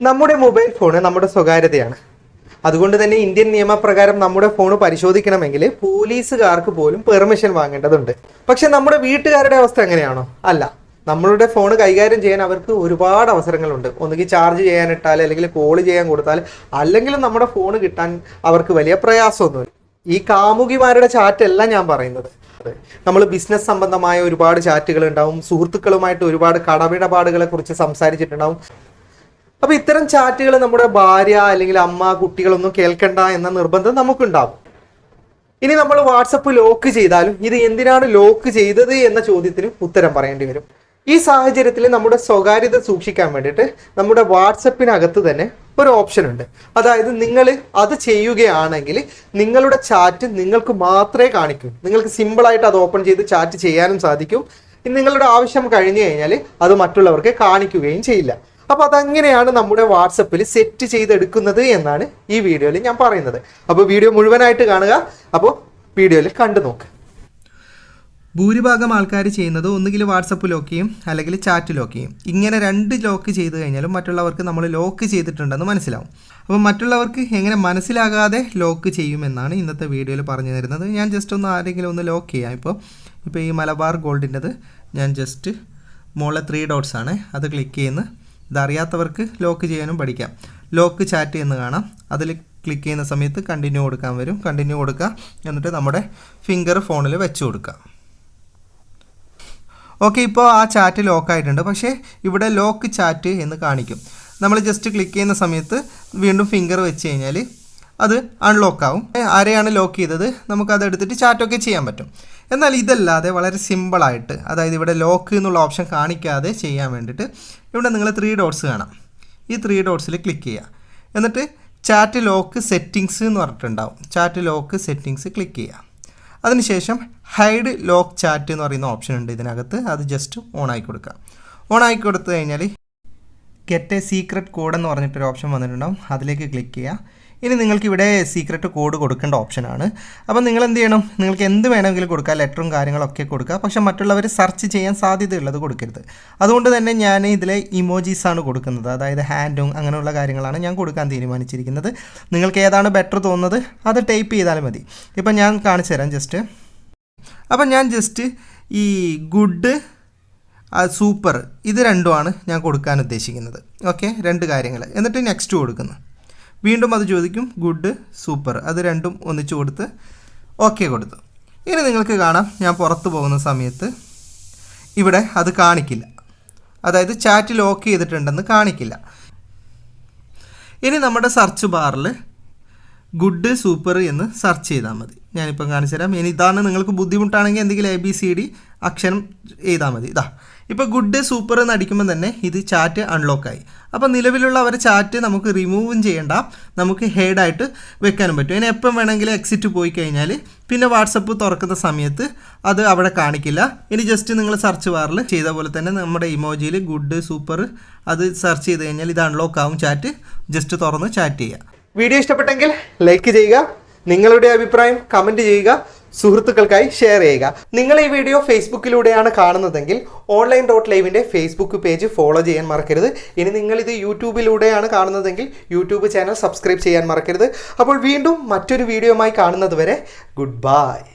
നമ്മുടെ mobile phone നമ്മുടെ സ്വകാര്യതയാണ്. അതുകൊണ്ട് തന്നെ ഇന്ത്യൻ നിയമപ്രകാരം നമ്മുടെ ഫോൺ പരിശോധിക്കണമെങ്കിൽ പോലീസുകാർക്ക് പോലും പെർമിഷൻ വാങ്ങേണ്ടതുണ്ട്. പക്ഷെ നമ്മുടെ വീട്ടുകാരുടെ അവസ്ഥ എങ്ങനെയാണോ? അല്ല. നമ്മളുടെ ഫോൺ കൈകാര്യം ചെയ്യാൻ അവർക്ക് ഒരുപാട് അവസരങ്ങളുണ്ട്. ഒന്നുകിൽ ചാർജ് ചെയ്യാനിട്ടാൽ അല്ലെങ്കിൽ കോൾ ചെയ്യാൻ കൊടുത്താൽ അല്ലെങ്കിൽ നമ്മുടെ ഫോൺ കിട്ടാൻ അവർക്ക് വലിയ പ്രയാസമൊന്നുമില്ല. ഈ കാമുകിമാരുടെ ചാറ്റല്ല ഞാൻ പറയുന്നത്. നമ്മൾ ബിസിനസ് സംബന്ധമായ ഒരുപാട് ചാറ്റുകൾ ഉണ്ടാവും. സുഹൃത്തുക്കളുമായിട്ട് ഒരുപാട് കടമിടപാടുകളെ കുറിച്ച് സംസാരിച്ചിട്ടുണ്ടാവും. അപ്പൊ ഇത്തരം ചാറ്റുകൾ നമ്മുടെ ഭാര്യ അല്ലെങ്കിൽ അമ്മ കുട്ടികളൊന്നും കേൾക്കണ്ട എന്ന നിർബന്ധം നമുക്കുണ്ടാവും. ഇനി നമ്മൾ വാട്സപ്പ് ലോക്ക് ചെയ്താലും ഇത് എന്തിനാണ് ലോക്ക് ചെയ്തത് എന്ന ചോദ്യത്തിന് ഉത്തരം പറയേണ്ടി വരും. ഈ സാഹചര്യത്തിൽ നമ്മുടെ സ്വകാര്യത സൂക്ഷിക്കാൻ വേണ്ടിയിട്ട് നമ്മുടെ വാട്സപ്പിനകത്ത് തന്നെ ഒരു ഓപ്ഷൻ ഉണ്ട്. അതായത് നിങ്ങൾ അത് ചെയ്യുകയാണെങ്കിൽ നിങ്ങളുടെ ചാറ്റ് നിങ്ങൾക്ക് മാത്രമേ കാണിക്കൂ. നിങ്ങൾക്ക് സിമ്പിളായിട്ട് അത് ഓപ്പൺ ചെയ്ത് ചാറ്റ് ചെയ്യാനും സാധിക്കും. നിങ്ങളുടെ ആവശ്യം കഴിഞ്ഞു കഴിഞ്ഞാൽ അത് മറ്റുള്ളവർക്ക് കാണിക്കുകയും ചെയ്യില്ല. അപ്പോൾ അതങ്ങനെയാണ് നമ്മുടെ വാട്സപ്പിൽ സെറ്റ് ചെയ്തെടുക്കുന്നത് എന്നാണ് ഈ വീഡിയോയിൽ ഞാൻ പറയുന്നത്. അപ്പോൾ വീഡിയോ മുഴുവനായിട്ട് കാണുക. അപ്പോൾ വീഡിയോയിൽ കണ്ടു നോക്ക്. ഭൂരിഭാഗം ആൾക്കാർ ചെയ്യുന്നത് ഒന്നുകിൽ വാട്സപ്പ് ലോക്ക് ചെയ്യും അല്ലെങ്കിൽ ചാറ്റ് ലോക്ക് ചെയ്യും. ഇങ്ങനെ രണ്ട് ലോക്ക് ചെയ്ത് കഴിഞ്ഞാലും മറ്റുള്ളവർക്ക് നമ്മൾ ലോക്ക് ചെയ്തിട്ടുണ്ടെന്ന് മനസ്സിലാവും. അപ്പോൾ മറ്റുള്ളവർക്ക് എങ്ങനെ മനസ്സിലാകാതെ ലോക്ക് ചെയ്യുമെന്നാണ് ഇന്നത്തെ വീഡിയോയിൽ പറഞ്ഞു തരുന്നത്. ഞാൻ ജസ്റ്റ് ഒന്ന് ആരെങ്കിലും ഒന്ന് ലോക്ക് ചെയ്യാം ഇപ്പോൾ ഇപ്പോൾ ഈ മലബാർ ഗോൾഡിന്റെത് ഞാൻ ജസ്റ്റ് മോളെ ത്രീ ഡോട്ട്സ് ആണ്. അത് ക്ലിക്ക് ചെയ്യുന്ന. ഇതറിയാത്തവർക്ക് ലോക്ക് ചെയ്യാനും പഠിക്കാം. ലോക്ക് ചാറ്റ് എന്ന് കാണാം. അതിൽ ക്ലിക്ക് ചെയ്യുന്ന സമയത്ത് കണ്ടിന്യൂ കൊടുക്കാൻ വരും. കണ്ടിന്യൂ കൊടുക്കുക. എന്നിട്ട് നമ്മുടെ ഫിംഗർ ഫോണിൽ വെച്ച് കൊടുക്കുക. ഓക്കെ ഇപ്പോൾ ആ ചാറ്റ് ലോക്ക് ആയിട്ടുണ്ട്. പക്ഷേ ഇവിടെ ലോക്ക് ചാറ്റ് എന്ന് കാണിക്കും. നമ്മൾ ജസ്റ്റ് ക്ലിക്ക് ചെയ്യുന്ന സമയത്ത് വീണ്ടും ഫിംഗർ വെച്ച് കഴിഞ്ഞാൽ അത് അൺലോക്ക് ആവും. ആരെയാണ് ലോക്ക് ചെയ്തത്? നമുക്കത് എടുത്തിട്ട് ചാറ്റൊക്കെ ചെയ്യാൻ പറ്റും. എന്നാൽ ഇതല്ലാതെ വളരെ സിമ്പിളായിട്ട് അതായത് ഇവിടെ ലോക്ക് എന്നുള്ള ഓപ്ഷൻ കാണിക്കാതെ ചെയ്യാൻ വേണ്ടിയിട്ട് ഇവിടെ നിങ്ങൾ ത്രീ ഡോട്ട്സ് കാണാം. ഈ ത്രീ ഡോട്ട്സിൽ ക്ലിക്ക് ചെയ്യുക എന്നിട്ട് ചാറ്റ് ലോക്ക് സെറ്റിങ്സ് എന്ന് പറഞ്ഞിട്ടുണ്ടാവും. ചാറ്റ് ലോക്ക് സെറ്റിങ്സ് ക്ലിക്ക് ചെയ്യുക അതിനുശേഷം ഹൈഡ് ലോക്ക് ചാറ്റ് എന്ന് പറയുന്ന ഓപ്ഷൻ ഉണ്ട് ഇതിനകത്ത്. അത് ജസ്റ്റ് ഓൺ ആക്കി കൊടുക്കുക ഓൺ ആക്കി കൊടുത്തു കഴിഞ്ഞാൽ ഗെറ്റ് എ സീക്രട്ട് കോഡ് എന്ന് പറഞ്ഞിട്ടൊരു ഓപ്ഷൻ വന്നിട്ടുണ്ടാവും. അതിലേക്ക് ക്ലിക്ക് ചെയ്യുക ഇനി നിങ്ങൾക്ക് ഇവിടെ സീക്രട്ട് കോഡ് കൊടുക്കേണ്ട ഓപ്ഷനാണ് അപ്പം നിങ്ങൾ എന്ത് ചെയ്യണം? നിങ്ങൾക്ക് എന്ത് വേണമെങ്കിലും കൊടുക്കുക ലെറ്ററും കാര്യങ്ങളൊക്കെ കൊടുക്കുക പക്ഷെ മറ്റുള്ളവർ സെർച്ച് ചെയ്യാൻ സാധ്യതയുള്ളത് കൊടുക്കരുത്. അതുകൊണ്ട് തന്നെ ഞാൻ ഇതിലെ ഇമോജീസാണ് കൊടുക്കുന്നത്. അതായത് ഹാൻഡും അങ്ങനെയുള്ള കാര്യങ്ങളാണ് ഞാൻ കൊടുക്കാൻ തീരുമാനിച്ചിരിക്കുന്നത്. നിങ്ങൾക്ക് ഏതാണ് ബെറ്റർ തോന്നുന്നത്? അത് ടൈപ്പ് ചെയ്താൽ മതി. ഇപ്പം ഞാൻ കാണിച്ചു തരാം ജസ്റ്റ് അപ്പം ഞാൻ ജസ്റ്റ് ഈ ഗുഡ് സൂപ്പർ ഇത് രണ്ടുമാണ് ഞാൻ കൊടുക്കാൻ ഉദ്ദേശിക്കുന്നത്. ഓക്കെ രണ്ട് കാര്യങ്ങൾ എന്നിട്ട് നെക്സ്റ്റ് കൊടുക്കുന്നു. വീണ്ടും അത് ചോദിക്കും ഗുഡ് സൂപ്പർ. അത് രണ്ടും ഒന്നിച്ചു കൊടുത്ത് ഓക്കെ കൊടുത്തു. ഇനി നിങ്ങൾക്ക് കാണാം ഞാൻ പുറത്തു പോകുന്ന സമയത്ത് ഇവിടെ അത് കാണിക്കില്ല. അതായത് ചാറ്റ് ലോക്ക് ചെയ്തിട്ടുണ്ടെന്ന് കാണിക്കില്ല. ഇനി നമ്മുടെ സെർച്ച് ബാറിൽ ഗുഡ് സൂപ്പർ എന്ന് സെർച്ച് ചെയ്താൽ മതി. ഞാനിപ്പം കാണിച്ചു തരാം. ഇനി ഇതാണ് നിങ്ങൾക്ക് ബുദ്ധിമുട്ടാണെങ്കിൽ എന്തെങ്കിലും എ ബി സി ഡി അക്ഷരം എഴുതാൽ മതി. ഇതാ ഇപ്പോൾ ഗുഡ് സൂപ്പർ എന്ന് അടിക്കുമ്പോൾ തന്നെ ഇത് ചാറ്റ് അൺലോക്കായി അപ്പോൾ നിലവിലുള്ള അവരെ ചാറ്റ് നമുക്ക് റിമൂവും ചെയ്യേണ്ട. നമുക്ക് ഹെഡായിട്ട് വെക്കാനും പറ്റും. ഇനി എപ്പം വേണമെങ്കിലും എക്സിറ്റ് പോയി കഴിഞ്ഞാൽ പിന്നെ വാട്സപ്പ് തുറക്കുന്ന സമയത്ത് അത് അവിടെ കാണിക്കില്ല. ഇനി ജസ്റ്റ് നിങ്ങൾ സെർച്ച് ബാറിൽ ചെയ്ത പോലെ തന്നെ നമ്മുടെ ഇമോജിയിൽ ഗുഡ് സൂപ്പർ അത് സെർച്ച് ചെയ്ത് കഴിഞ്ഞാൽ ഇത് അൺലോക്ക് ആവും ചാറ്റ് ജസ്റ്റ് തുറന്ന് ചാറ്റ് ചെയ്യുക വീഡിയോ ഇഷ്ടപ്പെട്ടെങ്കിൽ ലൈക്ക് ചെയ്യുക നിങ്ങളുടെ അഭിപ്രായം കമന്റ് ചെയ്യുക സുഹൃത്തുക്കൾക്കായി ഷെയർ ചെയ്യുക. നിങ്ങൾ ഈ വീഡിയോ ഫേസ്ബുക്കിലൂടെയാണ് കാണുന്നതെങ്കിൽ ഓൺലൈൻ ഡോട്ട് ലൈവിന്റെ ഫേസ്ബുക്ക് പേജ് ഫോളോ ചെയ്യാൻ മറക്കരുത്. ഇനി നിങ്ങളിത് യൂട്യൂബിലൂടെയാണ് കാണുന്നതെങ്കിൽ യൂട്യൂബ് ചാനൽ സബ്സ്ക്രൈബ് ചെയ്യാൻ മറക്കരുത്. അപ്പോൾ വീണ്ടും മറ്റൊരു വീഡിയോയുമായി കാണുന്നത് വരെ ഗുഡ് ബൈ